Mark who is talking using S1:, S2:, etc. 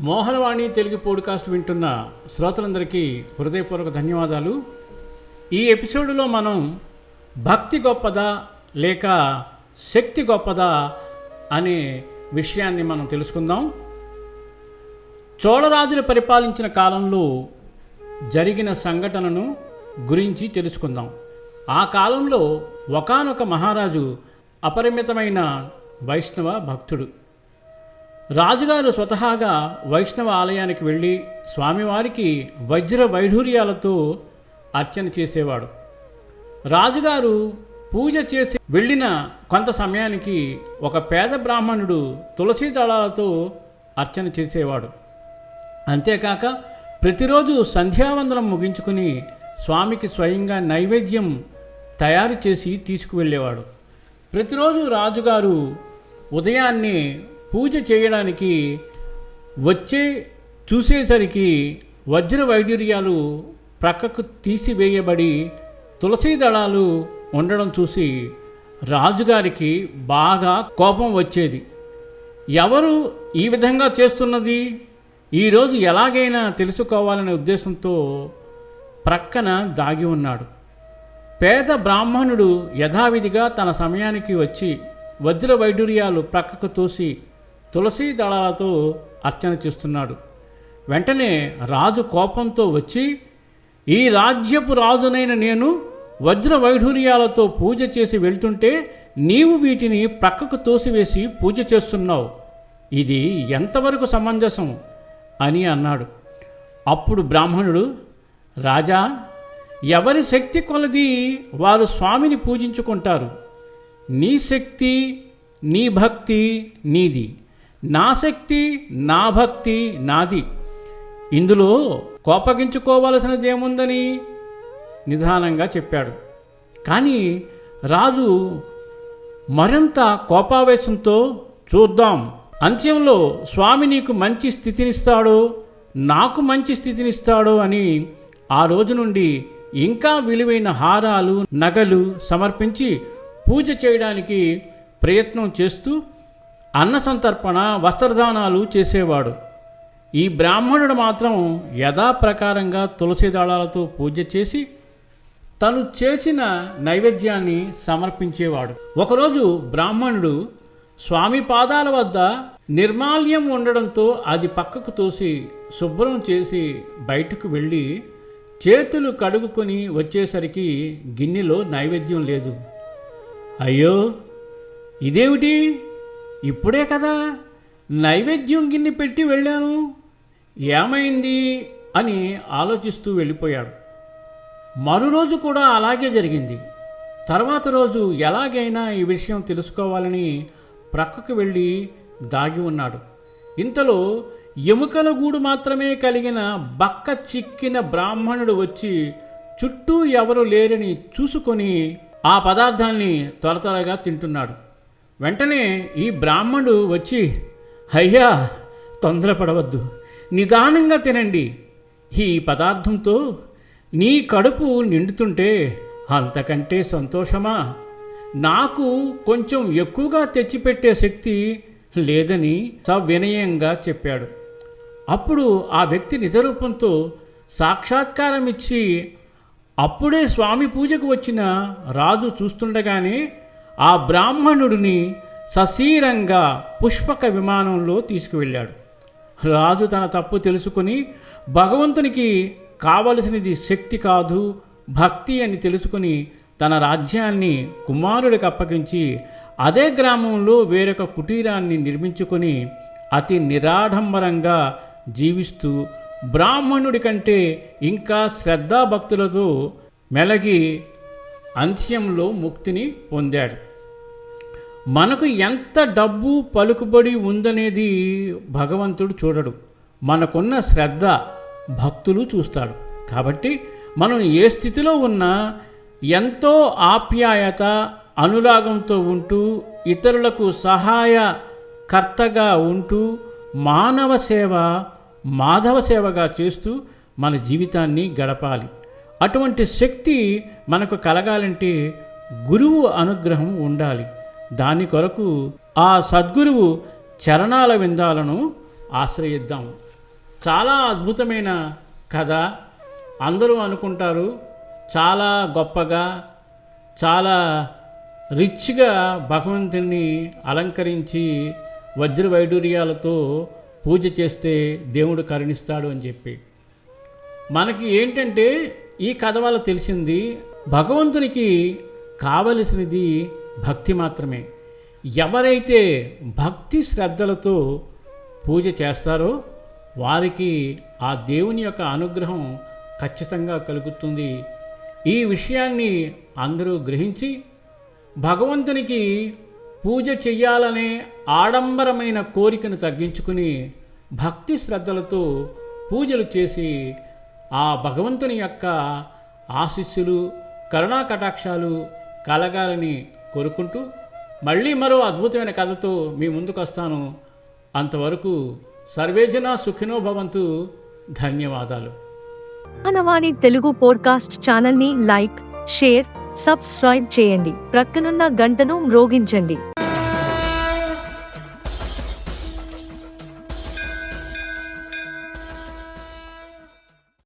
S1: Mohanavani Telugu podcast వింటున్న శ్రోతలందరికీ హృదయపూర్వక ధన్యవాదాలు. ఈ ఎపిసోడ్లో మనం భక్తి గొప్పదా లేక శక్తి గొప్పదా అనే విషయాన్ని మనం తెలుసుకుందాం. చోళరాజులు పరిపాలించిన కాలంలో జరిగిన సంఘటనను గురించి తెలుసుకుందాం. ఆ కాలంలో ఒకానొక మహారాజు అపరిమితమైన వైష్ణవ భక్తుడు. రాజుగారు స్వతహాగా వైష్ణవ ఆలయానికి వెళ్ళి స్వామివారికి వజ్ర వైఢూర్యాలతో అర్చన చేసేవాడు. రాజుగారు పూజ చేసి వెళ్ళిన కొంత సమయానికి ఒక పేద బ్రాహ్మణుడు తులసి దళాలతో అర్చన చేసేవాడు. అంతేకాక ప్రతిరోజు సంధ్యావందనం ముగించుకుని స్వామికి స్వయంగా నైవేద్యం తయారు చేసి తీసుకువెళ్ళేవాడు. ప్రతిరోజు రాజుగారు ఉదయాన్నే పూజ చేయడానికి వచ్చే చూసేసరికి వజ్ర వైడూర్యాలు ప్రక్కకు తీసివేయబడి తులసీ దళాలు ఉండడం చూసి రాజుగారికి బాగా కోపం వచ్చేది. ఎవరు ఈ విధంగా చేస్తున్నది? ఈరోజు ఎలాగైనా తెలుసుకోవాలనే ఉద్దేశంతో ప్రక్కన దాగి ఉన్నాడు. పేద బ్రాహ్మణుడు యథావిధిగా తన సమయానికి వచ్చి వజ్ర వైడూర్యాలు ప్రక్కకు తోసి తులసీ దళాలతో అర్చన చేస్తున్నాడు. వెంటనే రాజు కోపంతో వచ్చి ఈ రాజ్యపు రాజునైన నేను వజ్ర వైఢూర్యాలతో పూజ చేసి వెళ్తుంటే నీవు వీటిని ప్రక్కకు తోసివేసి పూజ చేస్తున్నావు. ఇది ఎంతవరకు సమంజసం? అని అన్నాడు. అప్పుడు బ్రాహ్మణుడు రాజా ఎవరి శక్తి కొలది వారు స్వామిని పూజించుకుంటారు. నీ శక్తి నీ భక్తి నీది. నా శక్తి నా భక్తి నాది. ఇందులో కోపగించుకోవలసినదేముందని నిదానంగా చెప్పాడు. కానీ రాజు మరింత కోపావేశంతో చూద్దాం అంత్యంలో స్వామి నీకు మంచి స్థితినిస్తాడో నాకు మంచి స్థితినిస్తాడో అని ఆ రోజు నుండి ఇంకా విలువైన హారాలు నగలు సమర్పించి పూజ చేయడానికి ప్రయత్నం చేస్తూ అన్న సంతర్పణ వస్త్రదానాలు చేసేవాడు. ఈ బ్రాహ్మణుడు మాత్రం యథాప్రకారంగా తులసి దళాలతో పూజ చేసి తను చేసిన నైవేద్యాన్ని సమర్పించేవాడు. ఒకరోజు బ్రాహ్మణుడు స్వామి పాదాల వద్ద నిర్మాల్యం ఉండడంతో అది పక్కకు తోసి శుభ్రం చేసి బయటకు వెళ్ళి చేతులు కడుగుకొని వచ్చేసరికి గిన్నెలో నైవేద్యం లేదు. అయ్యో! ఇదేమిటి? ఇప్పుడే కదా నైవేద్యం గిన్నె పెట్టి వెళ్ళాను. ఏమైంది అని ఆలోచిస్తూ వెళ్ళిపోయాడు. మరురోజు కూడా అలాగే జరిగింది. తర్వాత రోజు ఎలాగైనా ఈ విషయం తెలుసుకోవాలని ప్రక్కకు వెళ్ళి దాగి ఉన్నాడు. ఇంతలో ఎముకల గూడు మాత్రమే కలిగిన బక్క చిక్కిన బ్రాహ్మణుడు వచ్చి చుట్టూ ఎవరు లేరని చూసుకొని ఆ పదార్థాన్ని త్వర త్వరగా తింటున్నాడు. వెంటనే ఈ బ్రాహ్మణుడు వచ్చి అయ్యా తొందరపడవద్దు. నిదానంగా తినండి. ఈ పదార్థంతో నీ కడుపు నిండుతుంటే అంతకంటే సంతోషమా? నాకు కొంచెం ఎక్కువగా తెచ్చిపెట్టే శక్తి లేదని సవినయంగా చెప్పాడు. అప్పుడు ఆ వ్యక్తి నిజరూపంతో సాక్షాత్కారం ఇచ్చి అప్పుడే స్వామి పూజకు వచ్చిన రాజు చూస్తుండగానే ఆ బ్రాహ్మణుడిని సశీరంగా పుష్పక విమానంలో తీసుకువెళ్ళాడు. రాజు తన తప్పు తెలుసుకుని భగవంతునికి కావలసినది శక్తి కాదు భక్తి అని తెలుసుకుని తన రాజ్యాన్ని కుమారుడికి అప్పగించి అదే గ్రామంలో వేరొక కుటీరాన్ని నిర్మించుకొని అతి నిరాడంబరంగా జీవిస్తూ బ్రాహ్మణుడి కంటే ఇంకా శ్రద్ధాభక్తులతో మెలగి అంత్యంలో ముక్తిని పొందాడు. మనకు ఎంత డబ్బు పలుకుబడి ఉందనేది భగవంతుడు చూడడు. మనకున్న శ్రద్ధ భక్తులు చూస్తాడు. కాబట్టి మనం ఏ స్థితిలో ఉన్నా ఎంతో ఆప్యాయత అనురాగంతో ఉంటూ ఇతరులకు సహాయకర్తగా ఉంటూ మానవ సేవ మాధవ సేవగా చేస్తూ మన జీవితాన్ని గడపాలి. అటువంటి శక్తి మనకు కలగాలంటే గురువు అనుగ్రహం ఉండాలి. దాని కొరకు ఆ సద్గురువు చరణాల విందాలను ఆశ్రయిద్దాం. చాలా అద్భుతమైన కథ అందరూ అనుకుంటారు. చాలా గొప్పగా చాలా రిచ్గా భగవంతుని అలంకరించి వజ్ర వైడూర్యాలతో పూజ చేస్తే దేవుడు కరుణిస్తాడు అని చెప్పి. మనకి ఏంటంటే ఈ కథ వల్ల తెలిసింది భగవంతునికి కావలసినది భక్తి మాత్రమే. ఎవరైతే భక్తి శ్రద్ధలతో పూజ చేస్తారో వారికి ఆ దేవుని యొక్క అనుగ్రహం ఖచ్చితంగా కలుగుతుంది. ఈ విషయాన్ని అందరూ గ్రహించి భగవంతునికి పూజ చెయ్యాలనే ఆడంబరమైన కోరికను తగ్గించుకుని భక్తి శ్రద్ధలతో పూజలు చేసి ఆ భగవంతుని యొక్క ఆశీస్సులు కరుణా కటాక్షాలు కలగాలని కోరుకుంటూ మళ్ళీ మరో అద్భుతమైన కథతో మీ ముందుకు వస్తాను. అంతవరకు సర్వేజన సుఖినో భవంతు. ధన్యవాదాలు.
S2: మానవాణి తెలుగు పోడ్కాస్ట్ ఛానల్ని లైక్ షేర్ సబ్స్క్రైబ్ చేయండి. ప్రక్కనున్న గంటను మ్రోగించండి.